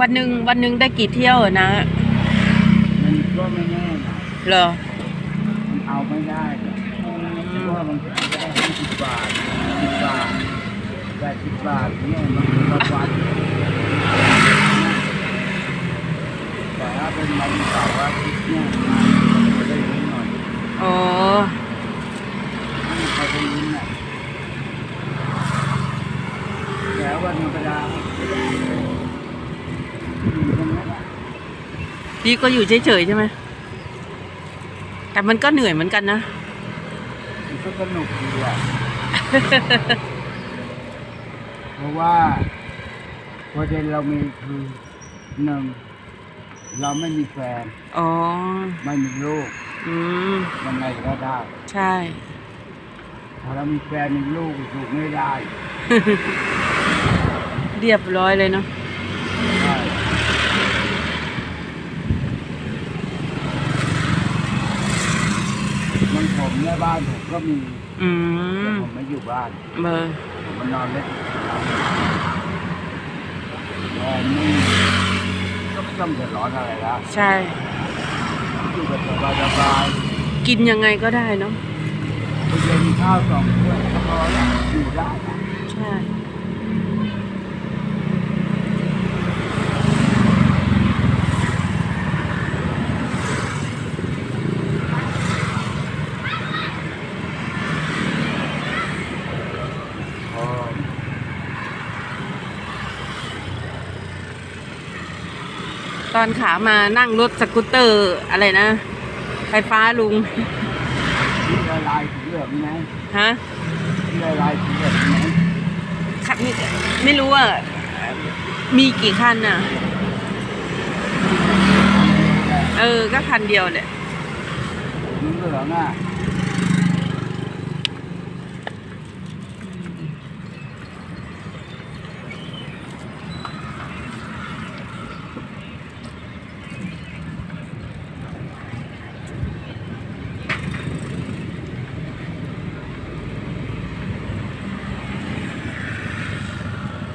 วันหนึ่งวันหนึ่งได้กี่เที่ยวอะนะ มันก็ไม่แน่นะเหรอ มันเอาไม่ได้หรอกเพราะว่ามันได้ห้าสิบบาทสิบบาทแปดสิบบาทเนี่ยมันเป็นละวันแต่ถ้าเป็นวันเสาร์อาทิตย์เนี่ยมันจะได้นิดหน่อยอ๋อ ไม่มีใครไปลุ้นอะแต่วันธรรมดาอยู่ตร งนั้นอะพี่ก็อยู่เฉยๆใช่ไหม แต่มันก็เหนื่อยเหมือนกันนะมันก็สนุกดีอะเพราะว่าประเด็นเรามีคือหนึ่งเราไม่มีแฟน อ๋อ ไม่มีลูก อืมยังไงก็ได้ ใช่ถ้าเรามีแฟนมีลูกถูกไม่ได้ เรียบร้อยเลยเนาะ ใช่มัน ผมในบ้านผมก็มีอืแต่มผมไม่อยู่บ้าน เบอร์ผมมานอนเล่นแต่นี่ก็ไม่ต้องเดือดร้อนอะไรแล้วใช่ อยู่แบบสบายกินยังไงก็ได้เนาะๆไปเย็นข้าวสองถ้วยก็พอแล้วอยู่ได้นะใช่ ตอนขามานั่งรถสกูตเตอร์อะไรนะ ไฟฟ้าลุงที่ละลายสีเหลืองไหมฮะที่ละลายสีเหลืองไหมขับไม่ไม่รู้ว่ามีกี่คันน่ะ เออ ก็คันเดียวแหละสีเหลืองอะ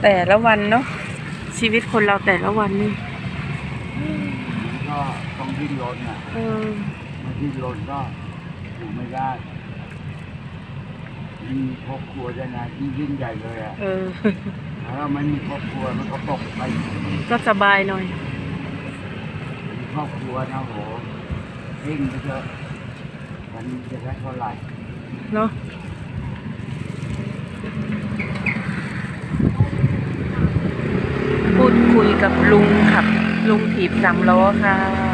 แต่ละวันเนาะชีวิตคนเราแต่ละวันนี่มันก็ต้องดิ้นรนอะเออมันดิ้นรนก็อยู่ไม่ได้มีครอบครัวจะนะยิ่งยิ่งใหญ่เลยอะเออถ้าเราไม่มีครอบครัวมันก็ตกไปก็สบายหน่อยมีครอบครัวนะโหเพ่งไปเถอะวันนี้จะได้เท่าไหร่เนาะพูดคุย กับลุงขับลุงถีบสามล้อค่ะ